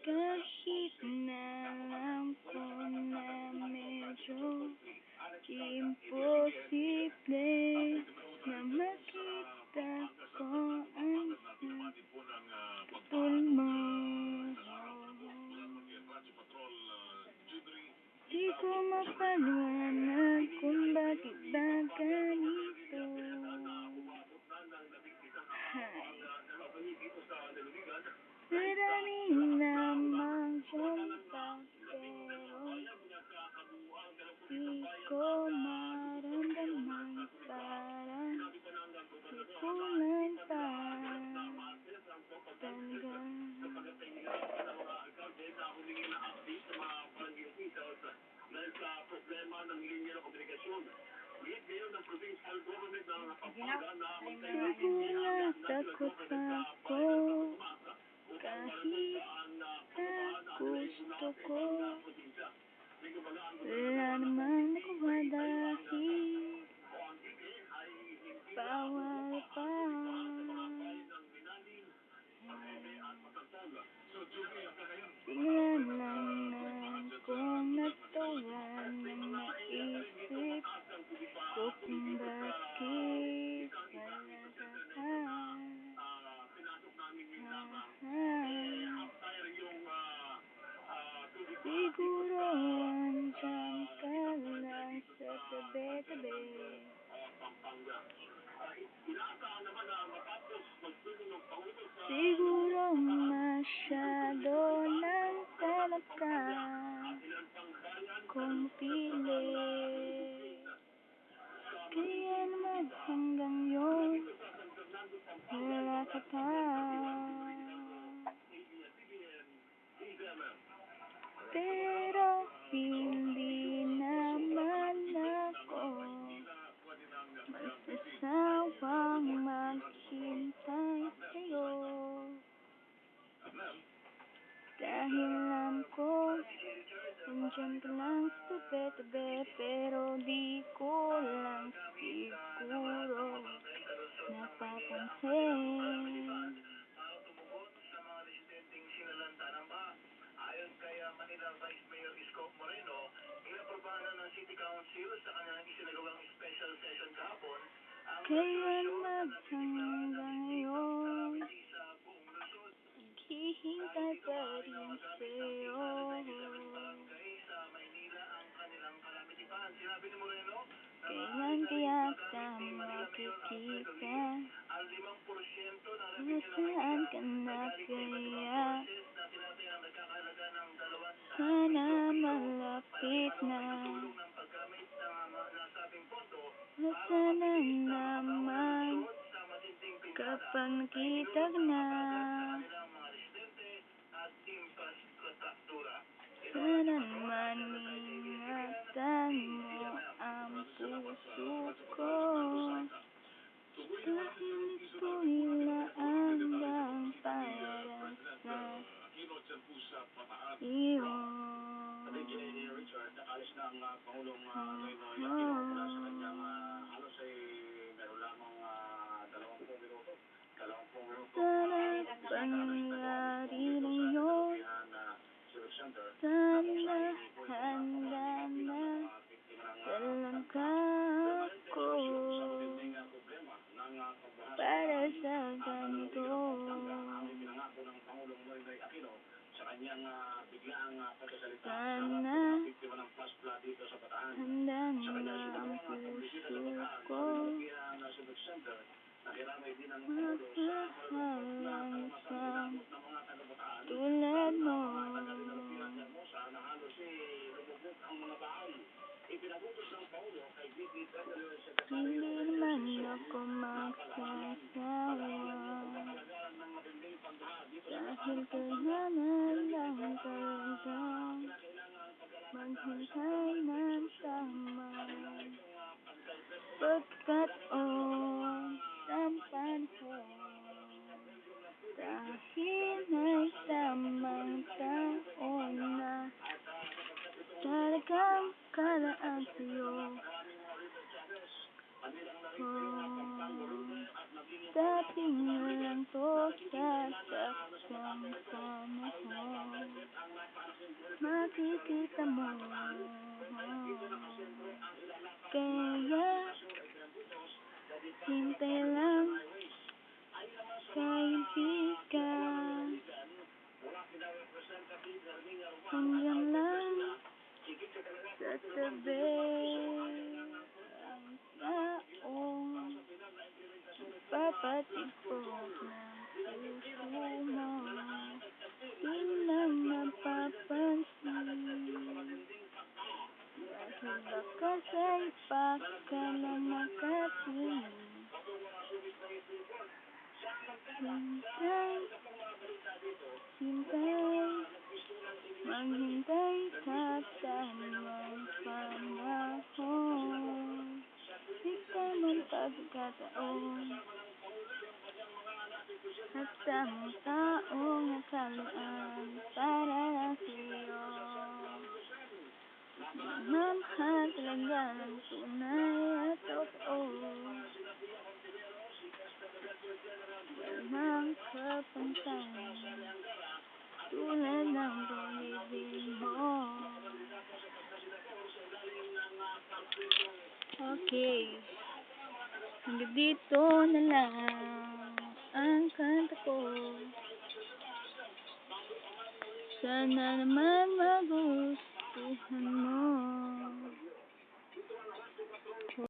Kahit na alam ko na medyo imposible na makita ko ang kapul mo. Di ko mapalwa Siguro takot ako kahit na gusto ko Wala namang nakuha dahil bawal pa Sinalanan kong natawan ng naisip ko kung Siguro masyado lang talaga kong pili Kaya naman hanggang ngayon wala ka pa. Pero andyan ka lang sa tabi-tabi Pero di ko lang siguro napapansin. Manila Vice Mayor Isko Moreno, inaprobahan ng City Council sa kanilang isinagawang special session kahapon ang Kaya naman hanggang ngayon. Naghihintay pa rin sa'yo Kailan kaya ka makikita ang 5% na Nasaan ka na kaya na Sana malapit na. nasabing pondo Sana naman kapag nakita ka na. Sana naman ingatan mo ang puso ko Dahil ito'y laandang para sa iyo na ang Ipinagutos ng Pangulo kay VP Federal Secretary Hindi man ako magsasawa Dahil kailangan lang talaga. Maghintay kala kalaan sa'yo. Dating na lang to sasaktan ko mo ko. Makikita mo. Kaya, hintay lang kaimpi ka. Hanggang katabi ang taong nagpapatibok ng puso mo di na mapapansin dahil baka sa iba ka na nakatingin تدعون حتى مطاعون كالأنفال نسيون Melihat lengan tunai topong Berenang ke pentang Tulenang boleh bingung Oke okay. Hanggang dito na lang ang kanta ko. Sana naman magustuhan mo.